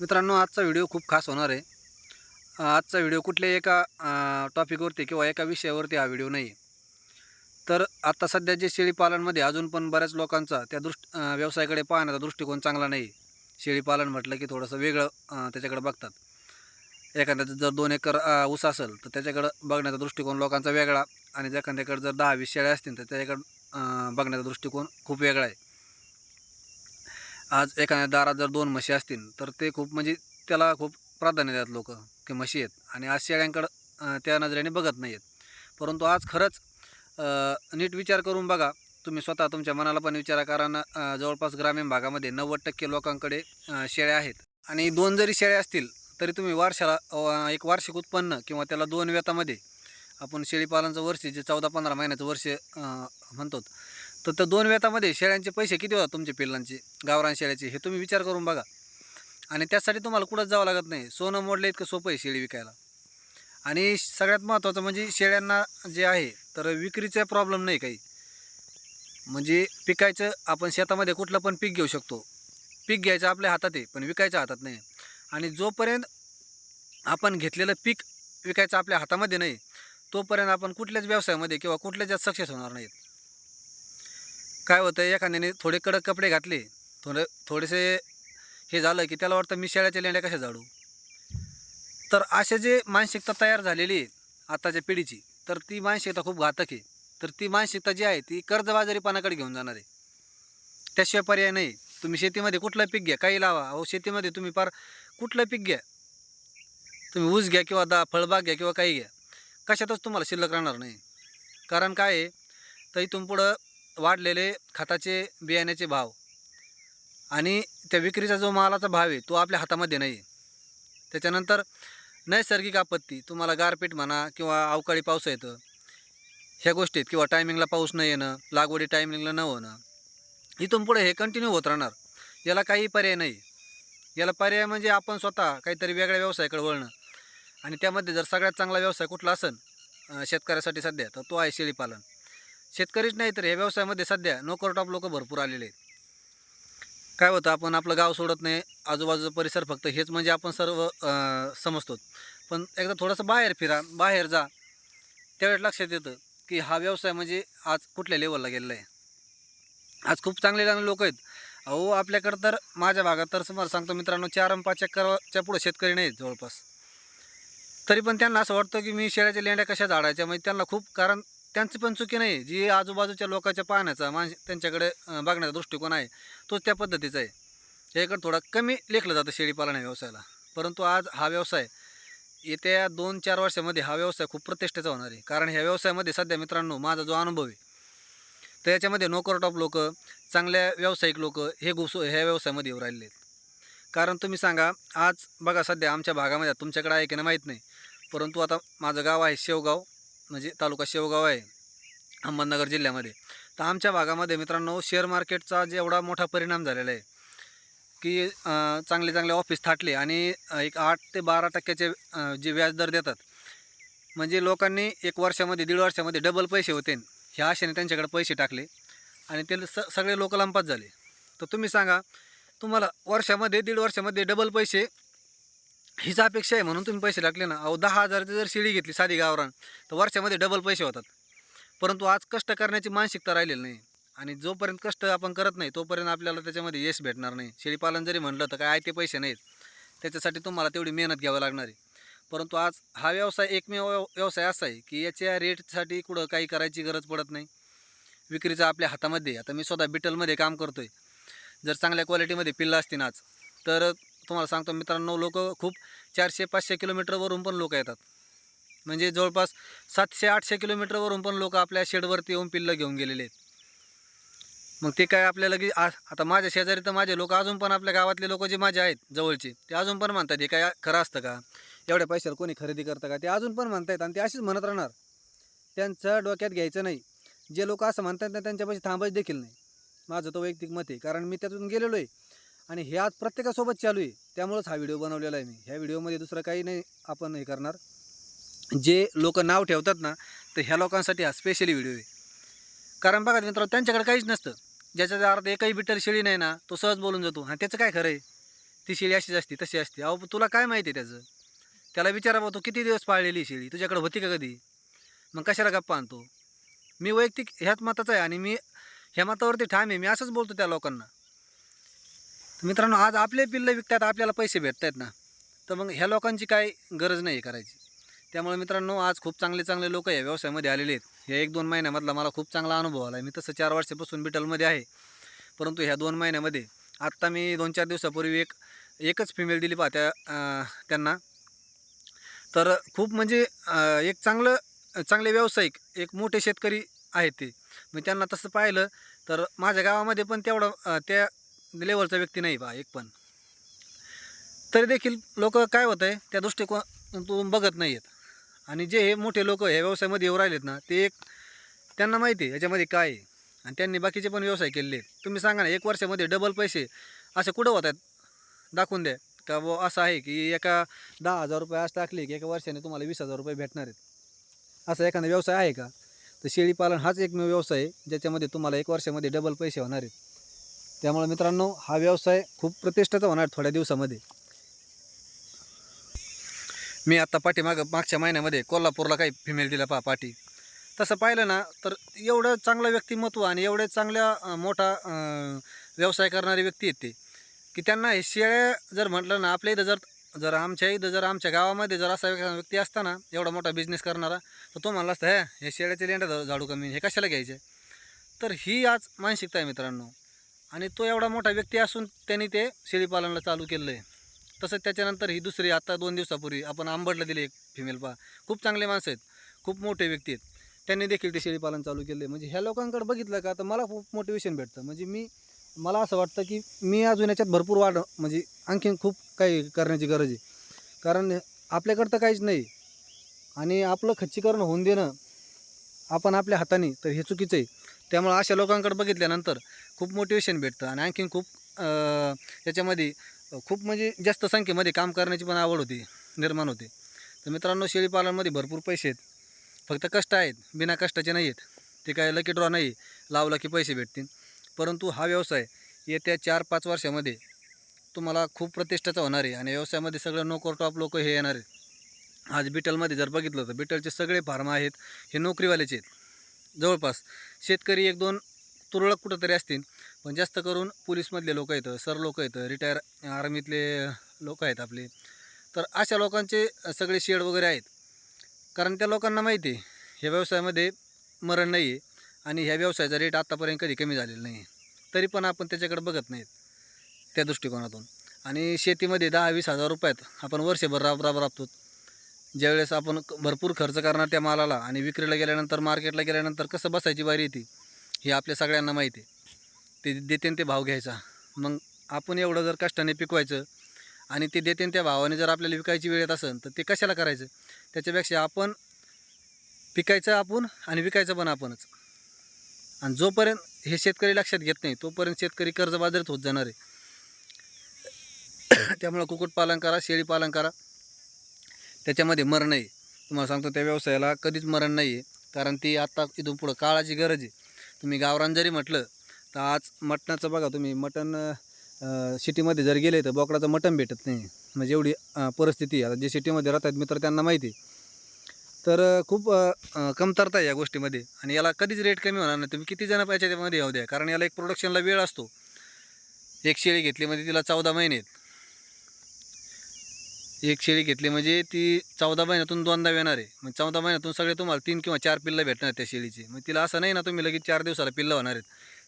मित्रांनो आजचा व्हिडिओ खूप खास होणार आहे. आजचा व्हिडिओ कुठल्याही एका टॉपिकवरती किंवा एका विषयावरती हा व्हिडिओ नाही तर आत्ता सध्या जे शेळीपालनमध्ये अजून पण बऱ्याच लोकांचा त्या दृष्ट व्यवसायाकडे पाहण्याचा दृष्टिकोन चांगला नाही शेळीपालन म्हटलं की थोडंसं वेगळं त्याच्याकडे बघतात. एखाद्याचं जर दोन एकर ऊस असेल तर त्याच्याकडं बघण्याचा दृष्टिकोन लोकांचा वेगळा आणि एखाद्याकडे जर दहा वीस शेळ्या असतील तर त्याच्याकडं बघण्याचा दृष्टिकोन खूप वेगळा आहे. आज एखाद्या दारात जर दोन म्हशी असतील तर ते खूप म्हणजे त्याला खूप प्राधान्य देतात लोक की म्हशी आहेत. आणि आज शेळ्यांकडं त्या नजरेने बघत नाही आहेत परंतु आज खरंच नीट विचार करून बघा. तुम्ही स्वतः तुमच्या मनाला पण विचारा कारण जवळपास ग्रामीण भागामध्ये नव्वद टक्के लोकांकडे शेळ्या आहेत. आणि दोन जरी शेळ्या असतील तरी तुम्ही वर्षाला एक वार्षिक उत्पन्न किंवा त्याला दोन वेतामध्ये आपण शेळीपालनचं वर्ष जे चौदा पंधरा महिन्याचं वर्ष म्हणतो तर त्या दोन वेतामध्ये शेळ्यांचे पैसे किती होतात तुमच्या पिल्लांचे गावरान शेळ्याचे हे तुम्ही विचार करून बघा. आणि त्यासाठी तुम्हाला कुठंच जावं लागत नाही. सोनं मोडलं इतकं सोपं आहे शेळी विकायला. आणि सगळ्यात महत्त्वाचं म्हणजे शेळ्यांना जे आहे तर विक्रीचा प्रॉब्लेम नाही काही. म्हणजे पिकायचं आपण शेतामध्ये कुठलं पण पीक घेऊ शकतो. पीक घ्यायचं आपल्या हातात आहे पण विकायच्या हातात नाही. आणि जोपर्यंत आपण घेतलेलं पीक विकायचं आपल्या हातामध्ये नाही तोपर्यंत आपण कुठल्याच व्यवसायामध्ये किंवा कुठल्याच सक्सेस होणार नाहीत. काय होतं एखाद्याने थोडे कडक कपडे घातले थोडे थोडेसे हे झालं की त्याला वाटतं मी शेळ्याच्या लेंड्या कशा झाडू? तर असे जे मानसिकता तयार झालेली आहे आत्ताच्या पिढीची तर ती मानसिकता खूप घातक आहे. तर ती मानसिकता जी आहे ती कर्जबाजारीपणाकडे घेऊन जाणार आहे. त्याशिवाय पर्याय नाही. तुम्ही शेतीमध्ये कुठलं पीक घ्या काही लावा. अहो शेतीमध्ये तुम्ही फार कुठलं पीक घ्या. तुम्ही ऊस घ्या किंवा दा फळबाग घ्या किंवा काही घ्या. कशातच तुम्हाला शिल्लक राहणार नाही. कारण काय आहे तर इथून पुढं वाढलेले खताचे बियाण्याचे भाव. आणि त्या विक्रीचा जो मालाचा भाव आहे तो आपल्या हातामध्ये नाही आहे त्याच्यानंतर नैसर्गिक आपत्ती तुम्हाला गारपीट म्हणा किंवा अवकाळी पाऊस येतं ह्या गोष्टीत किंवा टायमिंगला पाऊस न येणं लागवडी टायमिंगला न होणं इथून पुढे हे कंटिन्यू होत राहणार. याला काही पर्याय नाही. याला पर्याय म्हणजे आपण स्वतः काहीतरी वेगळ्या व्यवसायाकडे वळणं. आणि त्यामध्ये जर सगळ्यात चांगला व्यवसाय कुठला असेल शेतकऱ्यासाठी सध्या तर तो आहे शेळीपालन. शेतकरीच नाही तर ह्या व्यवसायामध्ये सध्या नोकरटॉप लोक भरपूर आलेले आहेत. काय होतं आपण आपलं गाव सोडत नाही आजूबाजूचा परिसर फक्त हेच म्हणजे आपण सर्व समजतो. पण एकदा थोडंसं बाहेर फिरा बाहेर जा त्यावेळेस लक्षात येतं की हा व्यवसाय म्हणजे आज कुठल्या लेवलला गेलेला आहे. आज खूप चांगले चांगले लोक आहेत. अहो आपल्याकडं तर माझ्या भागात तर समोर सांगतो मित्रांनो चार आणि पाच एकरच्या पुढं शेतकरी नाहीत जवळपास. तरी पण त्यांना असं वाटतं की मी शेळ्याच्या लेंड्या कशा झाडायच्या म्हणजे त्यांना खूप कारण त्यांची पण चुकी नाही. जी आजूबाजूच्या लोकांच्या पाहण्याचा माणस त्यांच्याकडे बघण्याचा दृष्टिकोन आहे तोच त्या पद्धतीचा आहे. याकडे थोडा कमी लेखलं जातं शेळीपालन या व्यवसायाला. परंतु आज हा व्यवसाय येत्या दोन चार वर्षामध्ये हा व्यवसाय खूप प्रतिष्ठेचा होणार आहे. कारण ह्या व्यवसायामध्ये सध्या मित्रांनो माझा जो अनुभव आहे तर याच्यामध्ये नोकरटॉप लोक चांगल्या व्यावसायिक लोक हे घुसो ह्या व्यवसायामध्ये येऊ राहिले आहेत. कारण तुम्ही सांगा आज बघा सध्या आमच्या भागामध्ये तुमच्याकडे आहे की नाही माहीत नाही. परंतु आता माझं गाव आहे शेवगाव. म्हणजे तालुका शेवगाव आहे अहमदनगर जिल्ह्यामध्ये. तर आमच्या भागामध्ये मित्रांनो शेअर मार्केटचा जेवढा मोठा परिणाम झालेला आहे की चांगले चांगले ऑफिस थाटले आणि एक आठ ते बारा टक्क्याचे जे व्याजदर देतात. म्हणजे लोकांनी एक वर्षामध्ये दीड वर्षामध्ये डबल पैसे होते. ह्या आशेने त्यांच्याकडे पैसे टाकले आणि ते स सगळे लोक लंपात झाले. तर तुम्ही सांगा तुम्हाला वर्षामध्ये दीड वर्षामध्ये डबल पैसे हीच अपेक्षा आहे म्हणून तुम्ही पैसे टाकले ना. अहो दहा हजाराची जर शिडी घेतली साधी गावरान तर वर्षामध्ये डबल पैसे होतात. परंतु आज कष्ट करण्याची मानसिकता राहिलेली नाही. आणि जोपर्यंत कष्ट आपण करत नाही तोपर्यंत आपल्याला त्याच्यामध्ये यश भेटणार नाही. शेळीपालन जरी म्हटलं तर काय आहे ते पैसे नाहीत. त्याच्यासाठी तुम्हाला तेवढी मेहनत घ्यावी लागणार आहे. परंतु आज हा व्यवसाय एकमेव व्यव- व्यवसाय असा आहे की याच्या रेटसाठी कुठं काही करायची गरज पडत नाही. विक्रीचं आपल्या हातामध्ये आता मी स्वतः बिटलमध्ये काम करतो आहे जर चांगल्या क्वालिटीमध्ये पिल्लं असतील आज तर तुम्हाला सांगतो मित्रांनो लोक खूप चारशे पाचशे किलोमीटरवरून पण लोक येतात. म्हणजे जवळपास सातशे आठशे किलोमीटरवरून पण लोक आपल्या शेडवरती येऊन पिल्लं घेऊन गेलेले आहेत. मग ते काय आपल्याला की आता माझ्या शेजारी तर माझे लोक अजून पण आपल्या गावातले लोक जे माझे आहेत जवळचे ते अजून पण म्हणतात हे काय खरं असतं का? एवढ्या पैशाला कोणी खरेदी करतं का? ते अजून पण म्हणतायत आणि ते अशीच म्हणत राहणार. त्यांचं डोक्यात घ्यायचं नाही. जे लोक असं म्हणतात ना त्यांच्यापाशी थांबायचं देखील नाही. माझं तो वैयक्तिक मत आहे कारण मी त्यातून गेलेलो आहे. आणि हे आज प्रत्येकासोबत चालू आहे. त्यामुळंच हा व्हिडिओ बनवलेला आहे मी. ह्या व्हिडिओमध्ये दुसरं काही नाही आपण हे करणार. जे लोक नाव ठेवतात ना तर ह्या लोकांसाठी हा स्पेशली व्हिडिओ आहे. कारण बघा मित्रांनो त्यांच्याकडे काहीच नसतं. ज्याच्या अर्थ एकही बिटर शेळी नाही ना तो सहज बोलून जातो. आणि त्याचं काय खरं आहे? ती शेळी अशीच असते तशी असते. अहो तुला काय माहिती आहे त्याचं? त्याला विचारा बा तू किती दिवस पाळलेली शेळी? तुझ्याकडे होती का कधी? मग कशाला गप्पा आणतो? मी वैयक्तिक ह्याच मताचा आहे आणि मी ह्या मतावरती ठाम आहे. मी असंच बोलतो त्या लोकांना. तर मित्रांनो आज आपले पिल्लं विकतात आपल्याला पैसे भेटत आहेत ना. तर मग ह्या लोकांची काय गरज नाही आहे करायची. त्यामुळे मित्रांनो आज खूप चांगले चांगले लोक या व्यवसायामध्ये आलेले आहेत. या एक दोन महिन्यामधला मला खूप चांगला अनुभव आला. आहे मी तसं चार वर्षापासून बिटलमध्ये आहे. परंतु ह्या दोन महिन्यामध्ये आत्ता मी दोन चार दिवसापूर्वी एक एकच फिमेल दिली पहा त्या त्यांना. तर खूप म्हणजे एक चांगलं चांगले व्यावसायिक एक मोठे शेतकरी आहेत ते. मी त्यांना तसं पाहिलं. तर माझ्या गावामध्ये पण तेवढं त्या लेवलचा व्यक्ती नाही बा एक पण. तरी देखील लोक काय होत आहे त्या दृष्टिकोनातून बघत नाही आहेत आणि जे हे मोठे लोक ह्या व्यवसायामध्ये येऊ राहिलेत ना ते एक त्यांना माहिती आहे याच्यामध्ये काय आहे. आणि त्यांनी बाकीचे पण व्यवसाय केलेले आहेत. तुम्ही सांगा ना एक वर्षामध्ये डबल पैसे असे कुठं होत आहेत दाखवून द्या. का व असं आहे की एका दहा हजार रुपये आज टाकले की एका वर्षाने तुम्हाला वीस हजार रुपये भेटणार आहेत. असा एखादा व्यवसाय आहे का? तर शेळीपालन हाच एकमेव व्यवसाय आहे ज्याच्यामध्ये तुम्हाला एक वर्षामध्ये डबल पैसे होणार आहेत. त्यामुळे मित्रांनो हा व्यवसाय खूप प्रतिष्ठाचा होणार थोड्या दिवसामध्ये. मी आत्ता पाठीमागं मागच्या महिन्यामध्ये कोल्हापूरला काही फिमेल दिला पहा पाठी. तसं पाहिलं ना तर एवढं चांगलं व्यक्तिमत्व आणि एवढे चांगल्या मोठा व्यवसाय करणारे व्यक्ती आहेत ते की त्यांना हे शेळ्या जर म्हटलं ना आपल्या इथं जर जर आमच्या इथं जर आमच्या गावामध्ये जर असा व्यक्ती असता ना एवढा मोठा बिझनेस करणारा तर तो म्हणला असता हे शेळ्याचे लेंड्या झाडू कमी हे कशाला घ्यायचे? तर ही आज मानसिकता आहे मित्रांनो. आणि तो एवढा मोठा व्यक्ती असून त्यांनी ते शेळीपालनला चालू केलं आहे तसंच त्याच्यानंतर ही दुसरी आता दोन दिवसापूर्वी आपण आंबडला दिले एक फिमेल पा खूप चांगले माणसं आहेत. खूप मोठे व्यक्ती आहेत. त्यांनी देखील ते शेळीपालन चालू केलं आहे म्हणजे ह्या लोकांकडे बघितलं का तर मला खूप मोटिवेशन भेटतं. म्हणजे मी मला असं वाटतं की मी अजून याच्यात भरपूर वाढ म्हणजे आणखीन खूप काही करण्याची गरज आहे. कारण आपल्याकडं तर काहीच नाही. आणि आपलं खच्चीकरण होऊन देणं आपण आपल्या हाताने तर हे चुकीचं आहे. त्यामुळं अशा लोकांकडे बघितल्यानंतर खूप मोटिवेशन भेटतं आणि आणखीन खूप याच्यामध्ये खूप म्हणजे जास्त संख्येमध्ये काम करण्याची पण आवड होती निर्माण होते. तर मित्रांनो शेळीपालनमध्ये भरपूर पैसे आहेत. फक्त कष्ट आहेत बिना कष्टाचे नाही आहेत. ते काय लकी ड्रॉ नाही लावला की पैसे भेटतील. परंतु हा व्यवसाय येत्या चार पाच वर्षामध्ये तुम्हाला खूप प्रतिष्ठाचा होणार आहे आणि व्यवसायामध्ये सगळं नोकर टॉप लोक हे येणार आहेत. आज बिटलमध्ये जर बघितलं तर बिटलचे सगळे फार्म आहेत हे नोकरीवाल्याचे आहेत. जवळपास शेतकरी एक दोन तुरळक कुठंतरी असतील. पण जास्त करून पोलीसमधले लोक आहेत सर लोक आहेत रिटायर आर्मीतले लोक आहेत आपले. तर अशा लोकांचे सगळे शेड वगैरे आहेत. कारण त्या लोकांना माहिती आहे ह्या व्यवसायामध्ये मरण नाही आहे आणि ह्या व्यवसायाचा रेट आत्तापर्यंत कधी कमी झालेला नाही आहे तरी पण आपण त्याच्याकडे बघत नाहीत त्या दृष्टिकोनातून. आणि शेतीमध्ये दहा वीस हजार रुपयात आपण वर्षभर राब राब राबतो ज्यावेळेस आपण भरपूर खर्च करणार त्या मालाला आणि विक्रीला गेल्यानंतर मार्केटला गेल्यानंतर कसं बसायची बारी येते हे आपल्या सगळ्यांना माहिती आहे. ते देते ते भाव घ्यायचा. मग आपण एवढं जर कष्टाने पिकवायचं आणि ते देते त्या भावाने जर आपल्याला विकायची वेळ येत असेल तर ते कशाला करायचं? त्याच्यापेक्षा आपण पिकायचं आपण आणि विकायचं पण आपणच. आणि जोपर्यंत हे शेतकरी लक्षात घेत नाही तोपर्यंत शेतकरी कर्जबाजारीत होत जाणार आहे. त्यामुळं कुक्कुटपालन करा शेळीपालन करा. त्याच्यामध्ये मरण आहे. तुम्हाला सांगतो त्या व्यवसायाला कधीच मरण नाही आहे कारण ती आत्ता इथून पुढं काळाची गरज आहे. तुम्ही गावरान जरी म्हटलं तर आज मटणाचं बघा तुम्ही मटण सिटीमध्ये जर गेले तर बोकडाचं मटण भेटत नाही. म्हणजे एवढी परिस्थिती आहे. आता जे सिटीमध्ये राहतात मित्र त्यांना माहिती आहे. तर खूप कमतरता आहे या गोष्टीमध्ये. आणि याला कधीच रेट कमी होणार नाही. तुम्ही किती जण पाहिजे त्यामध्ये येऊ द्या. कारण याला एक प्रोडक्शनला वेळ असतो. एक शेळी घेतली म्हणजे तिला चौदा महिने आहेत. एक शेळी घेतली म्हणजे ती चौदा महिन्यातून दोनदा येणार आहे. मग चौदा महिन्यातून सगळे तुम्हाला तीन किंवा चार पिल्लं भेटणार त्या शेळीची. मग तिला असं नाही ना तुम्ही लगेच चार दिवसाला पिल्लं होणार आहेत.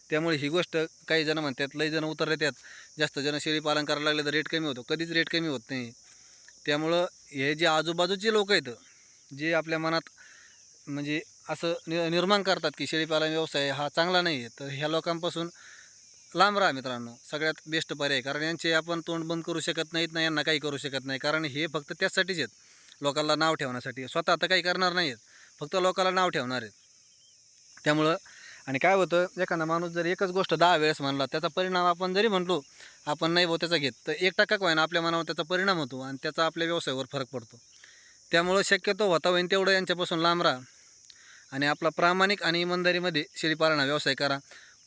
त्यामुळे ही गोष्ट काही जण म्हणतात लई जण उतरले त्यात. जास्त जण शेळी पालन करायला लागले तर रेट कमी होतो. कधीच रेट कमी होत नाही. त्यामुळं हे जे आजूबाजूचे लोक आहेत जे आपल्या मनात म्हणजे असं नि निर्माण करतात की शेळीपालन व्यवसाय हा चांगला नाही आहे तर ह्या लोकांपासून लांब राहा मित्रांनो. सगळ्यात बेस्ट पर्याय. कारण यांचे आपण तोंड बंद करू शकत नाहीत ना यांना काही करू शकत नाही. कारण हे फक्त त्यासाठीच आहेत. लोकांना नाव ठेवण्यासाठी. स्वतः आता काही करणार नाही आहेत फक्त लोकांना नाव ठेवणार आहेत. त्यामुळं आणि काय होतं एखादा माणूस जर एकच गोष्ट दहा वेळेस म्हणला त्याचा परिणाम आपण जरी म्हणलो आपण नाही भाऊ त्याचा घेत तर एक टक्का व्हायना आपल्या मनावर त्याचा परिणाम होतो आणि त्याचा आपल्या व्यवसायावर फरक पडतो. त्यामुळं शक्यतो होता होईन तेवढं यांच्यापासून लांब राहा. आणि आपला प्रामाणिक आणि इमानदारीमध्ये शेळीपालना व्यवसाय करा.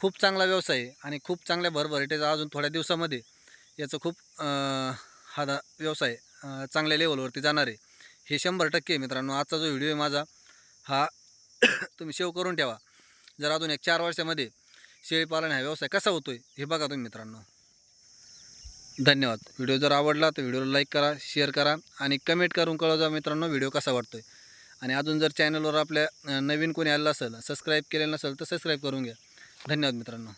खूप चांगला व्यवसाय आहे आणि खूप चांगल्या भरभराटीचा अजून थोड्या दिवसामध्ये याचं खूप हा व्यवसाय चांगल्या लेवलवरती जाणार आहे. हे शंभर टक्के मित्रांनो. आजचा जो व्हिडिओ आहे माझा हा तुम्ही सेव्ह करून ठेवा. जर अजून एक चार वर्षामध्ये शेळीपालन हा व्यवसाय कसा होतोय हे बघा तुम्ही मित्रांनो. धन्यवाद. व्हिडिओ जर आवडला तर व्हिडिओला लाईक करा शेअर करा आणि कमेंट करून कळवा मित्रांनो व्हिडिओ कसा वाटतो आहे आणि अजून जर चॅनलवर आपल्या नवीन कोणी आलेलं असेल सबस्क्राईब केलेलं नसेल तर सबस्क्राईब करून घ्या. धन्यवाद मित्रांनो.